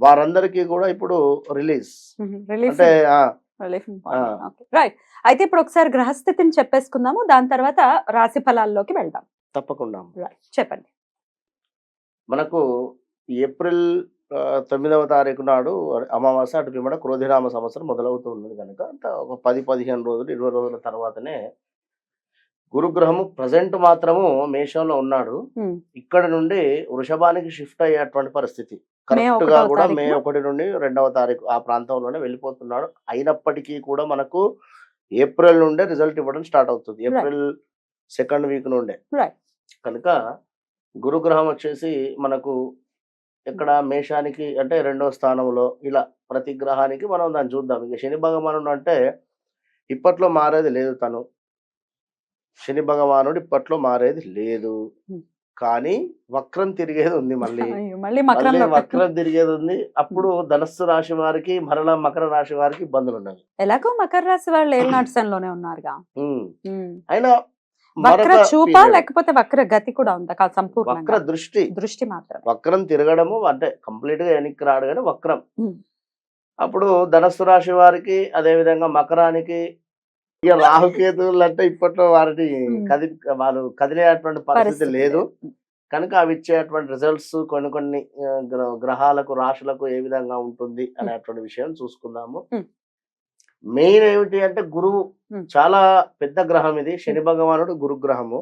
వారందరికీ కూడా ఇప్పుడు రిలీజ్. అంటే. రైట్. అయితే ఇప్పుడు ఒకసారి గ్రహస్థితిని చెప్పేసుకుందాము. దాని తర్వాత రాశి ఫలాల్లోకి వెళ్దాం. తప్పకుండా రైట్. చెప్పండి. మనకు ఏప్రిల్ తొమ్మిదవ తారీఖు నాడు అమావాస్య అటు పిమ్మట క్రోధినామ సంవత్సరం మొదలవుతూ ఉన్నది కనుక ఒక పది పదిహేను రోజులు ఇరవై రోజుల తర్వాతనే గురుగ్రహము ప్రజెంట్ మాత్రము మేషంలో ఉన్నాడు. ఇక్కడ నుండి వృషభానికి షిఫ్ట్ అయ్యేటువంటి పరిస్థితి. కరెక్ట్గా కూడా మే? ఒకటి నుండి రెండవ తారీఖు ఆ ప్రాంతంలోనే వెళ్ళిపోతున్నాడు. అయినప్పటికీ కూడా మనకు ఏప్రిల్ నుండే రిజల్ట్ ఇవ్వడం స్టార్ట్ అవుతుంది. ఏప్రిల్ సెకండ్ వీక్ నుండే. కనుక గురుగ్రహం వచ్చేసి మనకు ఇక్కడ మేషానికి అంటే రెండో స్థానంలో ఇలా ప్రతి గ్రహానికి మనం దాన్ని చూద్దాం. ఇక శని భగవానుడు అంటే ఇప్పట్లో మారేది లేదు తను. శని భగవానుడు ఇప్పట్లో మారేది లేదు. కానీ వక్రం తిరిగేది ఉంది మళ్ళీ మళ్ళీ వక్రం తిరిగేది ఉంది అప్పుడు ధనస్సు రాశి వారికి మరలా మకర రాశి వారికి ఇబ్బందులు ఉన్నవి ఎలాగో మకర రాశి వాళ్ళు ఏళ్ళనాటిసంలోనే ఉన్నారుగా. అయినా వక్ర చూప. లేకపోతే వక్ర గతి కూడా ఉందా? కాదు వక్ర దృష్టి. దృష్టి మాత్రం వక్రం తిరగడము అంటే కంప్లీట్గా వెనక్కి రాడు కానీ వక్రం. అప్పుడు ధనస్సు రాశి వారికి అదే విధంగా మకరానికి ఇక రాహుకేతువులు అంటే ఇప్పట్లో వారిని. కది వారు కదిలేటువంటి పరిస్థితి లేదు. కనుక అవి ఇచ్చేటువంటి రిజల్ట్స్ కొన్ని కొన్ని గ్రహాలకు రాశులకు ఏ విధంగా ఉంటుంది అనేటువంటి విషయం చూసుకుందాము. మెయిన్ ఏమిటి అంటే గురువు. చాలా పెద్ద గ్రహం ఇది శని భగవానుడు గురుగ్రహము.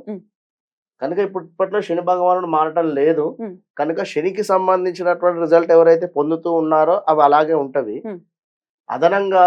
కనుక ఇప్పుడు ఇప్పట్లో శని భగవానుడు మారటం లేదు. కనుక శనికి సంబంధించినటువంటి రిజల్ట్ ఎవరైతే పొందుతూ ఉన్నారో అవి అలాగే ఉంటవి. అదనంగా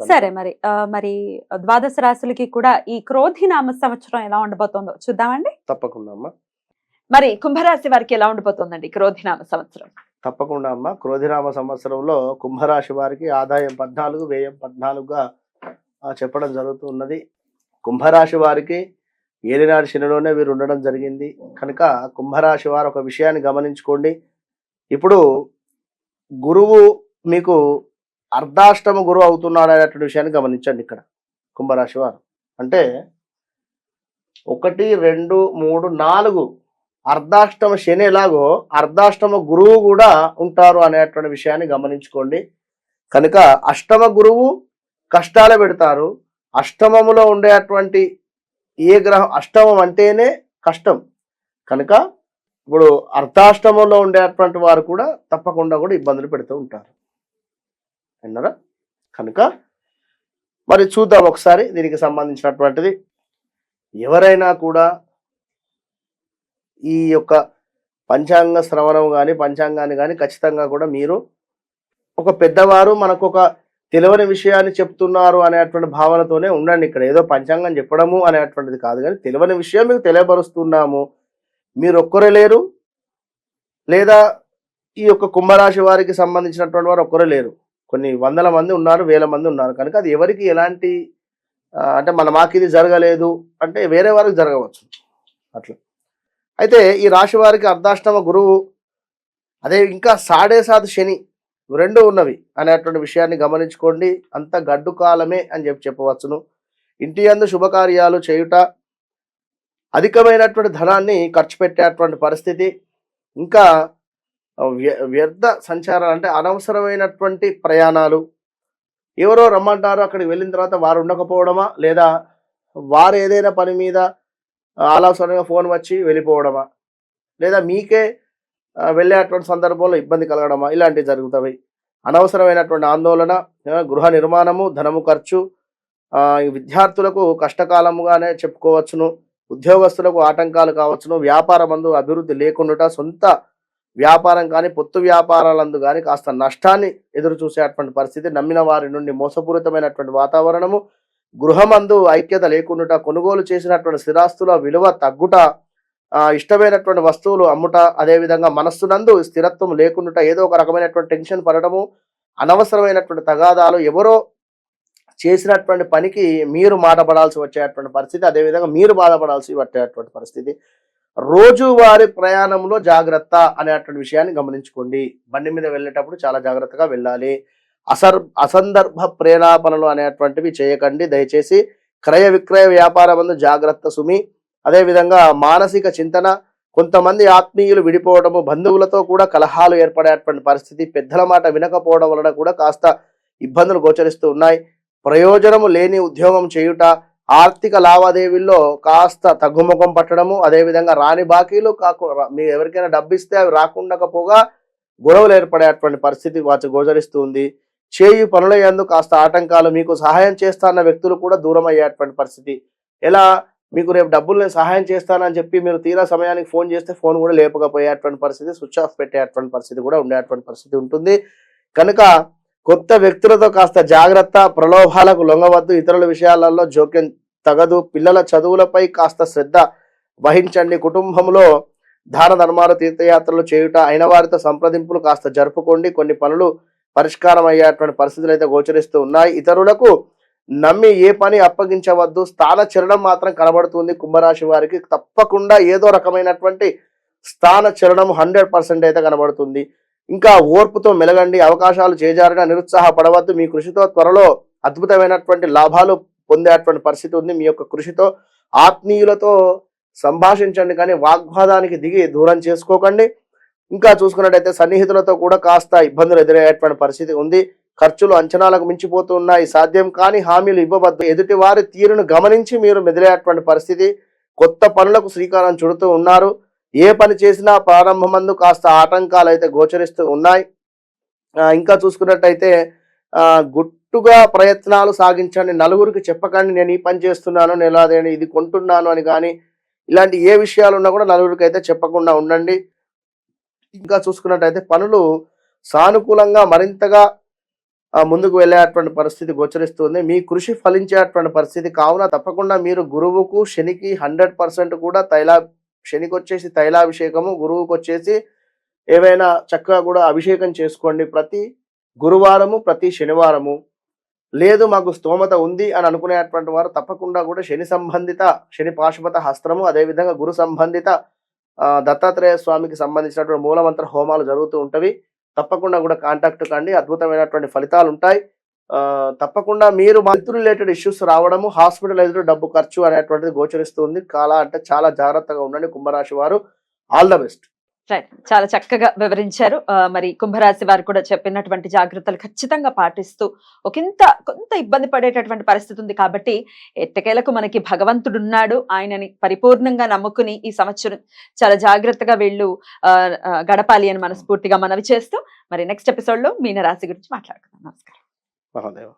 సరే మరి మరి ద్వాదశ రాశులకి కూడా ఈ క్రోధి నామ సంవత్సరం ఎలా ఉండబోతుందో చూద్దామండి. తప్పకుండా అమ్మా. మరి కుంభరాశి వారికి ఎలా ఉండిపోతుందండి క్రోధినామ సంవత్సరం? తప్పకుండా అమ్మా. క్రోధినామ సంవత్సరంలో కుంభరాశి వారికి ఆదాయం పద్నాలుగు వ్యయం పద్నాలుగుగా ఆ, చెప్పడం జరుగుతున్నది కుంభరాశి వారికి ఏలినాడు శనిలోనే వీరు ఉండడం జరిగింది. కనుక కుంభరాశి వారు ఒక విషయాన్ని గమనించుకోండి. ఇప్పుడు గురువు మీకు అర్ధాష్టమ గురువు అవుతున్నాడు అనేటువంటి విషయాన్ని గమనించండి ఇక్కడ కుంభరాశి వారు. అంటే ఒకటి రెండు మూడు నాలుగు అర్ధాష్టమ శని ఎలాగో అర్ధాష్టమ గురువు కూడా ఉంటారు అనేటువంటి విషయాన్ని గమనించుకోండి. కనుక అష్టమ గురువు కష్టాలు పెడతారు. అష్టమములో ఉండేటువంటి ఏ గ్రహం అష్టమం అంటేనే కష్టం. కనుక ఇప్పుడు అర్ధాష్టమంలో ఉండేటువంటి వారు కూడా తప్పకుండా కూడా ఇబ్బందులు పెడుతూ ఉంటారు. విన్నారా? కనుక మరి చూద్దాం ఒకసారి దీనికి సంబంధించినటువంటిది. ఎవరైనా కూడా ఈ యొక్క పంచాంగ శ్రవణం కానీ పంచాంగాన్ని కానీ ఖచ్చితంగా కూడా మీరు ఒక పెద్దవారు మనకు ఒక తెలియని విషయాన్ని చెప్తున్నారు అనేటువంటి భావనతోనే ఉండండి ఇక్కడ. ఏదో పంచాంగం చెప్పడము అనేటువంటిది కాదు కానీ తెలియని విషయం మీకు తెలియపరుస్తున్నాము. మీరు ఒక్కరే లేరు. లేదా ఈ యొక్క కుంభరాశి వారికి సంబంధించినటువంటి వారు ఒక్కరే లేరు. కొన్ని వందల మంది ఉన్నారు వేల మంది ఉన్నారు. కనుక అది ఎవరికి ఎలాంటి అంటే మన మాకు ఇది జరగలేదు అంటే వేరే వారికి జరగవచ్చు. అట్లా. అయితే ఈ రాశి వారికి అర్ధాష్టమ గురువు అదే ఇంకా సాడే సాత్ శని రెండు ఉన్నవి అనేటువంటి విషయాన్ని గమనించుకోండి. అంత గడ్డు కాలమే అని చెప్పి చెప్పవచ్చును. ఇంటి అందు శుభకార్యాలు చేయుట అధికమైనటువంటి ధనాన్ని ఖర్చు పెట్టేటువంటి పరిస్థితి. ఇంకా వ్యర్థ సంచారాలు అంటే అనవసరమైనటువంటి ప్రయాణాలు. ఎవరో రమ్మంటారు అక్కడికి వెళ్ళిన తర్వాత వారు ఉండకపోవడమా? లేదా వారు ఏదైనా పని మీద అనవసరంగా ఫోన్ వచ్చి వెళ్ళిపోవడమా? లేదా మీకే వెళ్ళేటువంటి సందర్భంలో ఇబ్బంది కలగడమా? ఇలాంటివి జరుగుతాయి. అనవసరమైనటువంటి ఆందోళన గృహ నిర్మాణము ధనము ఖర్చు ఈ విద్యార్థులకు కష్టకాలముగానే చెప్పుకోవచ్చును. ఉద్యోగస్తులకు ఆటంకాలు కావచ్చును. వ్యాపారమందు అభివృద్ధి లేకుండా సొంత వ్యాపారం కానీ పొత్తు వ్యాపారాలందు కానీ కాస్త నష్టాన్ని ఎదురు చూసేటువంటి పరిస్థితి నమ్మిన వారి నుండి మోసపూరితమైనటువంటి వాతావరణము గృహమందు ఐక్యత లేకుండా కొనుగోలు చేసినటువంటి స్థిరాస్తుల విలువ తగ్గుట ఇష్టమైనటువంటి వస్తువులు అమ్ముట అదేవిధంగా మనస్సునందు స్థిరత్వం లేకుండా ఏదో ఒక రకమైనటువంటి టెన్షన్ పడటము అనవసరమైనటువంటి తగాదాలు ఎవరో చేసినటువంటి పనికి మీరు మాటపడాల్సి వచ్చేటువంటి పరిస్థితి అదేవిధంగా మీరు బాధపడాల్సి వచ్చేటువంటి పరిస్థితి. రోజువారి ప్రయాణంలో జాగ్రత్త అనేటువంటి విషయాన్ని గమనించుకోండి. బండి మీద వెళ్ళేటప్పుడు చాలా జాగ్రత్తగా వెళ్ళాలి. అసర్ అసందర్భ ప్రేరేపణలు అనేటువంటివి చేయకండి. దయచేసి క్రయ విక్రయ వ్యాపారం జాగ్రత్త సుమి. అదేవిధంగా మానసిక చింతన. కొంతమంది ఆత్మీయులు విడిపోవడము బంధువులతో కూడా కలహాలు ఏర్పడేటువంటి పరిస్థితి పెద్దల మాట వినకపోవడం వలన కూడా కాస్త ఇబ్బందులు గోచరిస్తూ ఉన్నాయి. ప్రయోజనము లేని ఉద్యోగం చేయుట ఆర్థిక లావాదేవీల్లో కాస్త తగ్గుముఖం పట్టడము అదేవిధంగా రాని బాకీలు కాకు మీ ఎవరికైనా డబ్బు ఇస్తే అవి రాకుండకపోగా గొడవలు ఏర్పడేటువంటి పరిస్థితి వాచి గోచరిస్తుంది చేయి పనుల కాస్త ఆటంకాలు మీకు సహాయం చేస్తాన్న వ్యక్తులు కూడా దూరం అయ్యేటువంటి పరిస్థితి. ఎలా? మీకు రేపు డబ్బులు నేను సహాయం చేస్తానని చెప్పి మీరు తీరా సమయానికి ఫోన్ చేస్తే ఫోన్ కూడా లేపకపోయేటువంటి పరిస్థితి స్విచ్ ఆఫ్ పెట్టేటువంటి పరిస్థితి కూడా ఉండేటువంటి పరిస్థితి ఉంటుంది. కనుక కొత్త వ్యక్తులతో కాస్త జాగ్రత్త ప్రలోభాలకు లొంగవద్దు. ఇతరుల విషయాలలో జోక్యం తగదు. పిల్లల చదువులపై కాస్త శ్రద్ధ వహించండి. కుటుంబంలో దాన ధర్మాలు తీర్థయాత్రలు చేయుట అయిన వారితో సంప్రదింపులు కాస్త జరుపుకోండి. కొన్ని పనులు పరిష్కారం అయ్యేటువంటి పరిస్థితులు అయితే గోచరిస్తూ ఉన్నాయి. ఇతరులకు నమ్మి ఏ పని అప్పగించవద్దు. స్థాన చలనం మాత్రం కనబడుతుంది. కుంభరాశి వారికి తప్పకుండా ఏదో రకమైనటువంటి స్థాన చలనం హండ్రెడ్ పర్సెంట్ అయితే కనబడుతుంది. ఇంకా ఓర్పుతో మెలగండి అవకాశాలు చేజారుగా నిరుత్సాహపడవద్దు. మీ కృషితో త్వరలో అద్భుతమైనటువంటి లాభాలు పొందేటువంటి పరిస్థితి ఉంది. మీ యొక్క కృషితో ఆత్మీయులతో సంభాషించండి కానీ వాగ్వాదానికి దిగి దూరం చేసుకోకండి. ఇంకా చూసుకున్నట్టయితే సన్నిహితులతో కూడా కాస్త ఇబ్బందులు ఎదురయ్యేటువంటి పరిస్థితి ఉంది. ఖర్చులు అంచనాలకు మించిపోతూ ఉన్నాయి. సాధ్యం కాని హామీలు ఇవ్వవద్దు. ఎదుటి వారి తీరును గమనించి మీరు మెదిలేటువంటి పరిస్థితి. కొత్త పనులకు శ్రీకారం చుడుతూ ఉన్నారు. ఏ పని చేసినా ప్రారంభమందు కాస్త ఆటంకాలు అయితే గోచరిస్తూ ఉన్నాయి. ఇంకా చూసుకున్నట్టయితే గుట్టుగా ప్రయత్నాలు సాగించండి. నలుగురికి చెప్పకండి నేను ఈ పని చేస్తున్నాను నేను అదేని ఇది కొంటున్నాను అని కానీ ఇలాంటి ఏ విషయాలు ఉన్నా కూడా నలుగురికి అయితే చెప్పకుండా ఉండండి. ఇంకా చూసుకున్నట్టయితే పనులు సానుకూలంగా మరింతగా ముందుకు వెళ్ళేటువంటి పరిస్థితి గోచరిస్తుంది. మీ కృషి ఫలించేటువంటి పరిస్థితి కావున తప్పకుండా మీరు గురువుకు శనికి హండ్రెడ్ పర్సెంట్ కూడా తైలా శనికి వచ్చేసి తైలాభిషేకము గురువుకి వచ్చేసి ఏవైనా చక్కగా కూడా అభిషేకం చేసుకోండి ప్రతి గురువారము ప్రతి శనివారము. లేదు మాకు స్తోమత ఉంది అని అనుకునేటువంటి వారు తప్పకుండా కూడా శని సంబంధిత శని పాశుపత హస్త్రము అదేవిధంగా గురు సంబంధిత దత్తాత్రేయ స్వామికి సంబంధించినటువంటి మూలమంత్ర హోమాలు జరుగుతూ ఉంటవి. తప్పకుండా కూడా కాంటాక్ట్ కండి. అద్భుతమైనటువంటి ఫలితాలు ఉంటాయి తప్పకుండా మీరు హెల్త్ రిలేటెడ్ ఇష్యూస్ రావడము హాస్పిటలైజ్డ్ డబ్బు ఖర్చు అనేటువంటిది గోచరిస్తుంది. చాలా అంటే చాలా జాగ్రత్తగా ఉండండి కుంభరాశి వారు. All the best. రైట్. చాలా చక్కగా వివరించారు. మరి కుంభరాశి వారు కూడా చెప్పినటువంటి జాగ్రత్తలు ఖచ్చితంగా పాటిస్తూ ఒకంత కొంత ఇబ్బంది పడేటటువంటి పరిస్థితి ఉంది కాబట్టి ఎట్టకేలకు మనకి భగవంతుడు ఉన్నాడు. ఆయనని పరిపూర్ణంగా నమ్ముకుని ఈ సంవత్సరం చాలా జాగ్రత్తగా వీళ్ళు ఆ, గడపాలి అని మనస్ఫూర్తిగా మనవి చేస్తూ మరి నెక్స్ట్ ఎపిసోడ్లో మీన రాశి గురించి మాట్లాడుకుందాం. నమస్కారం. 不好弄。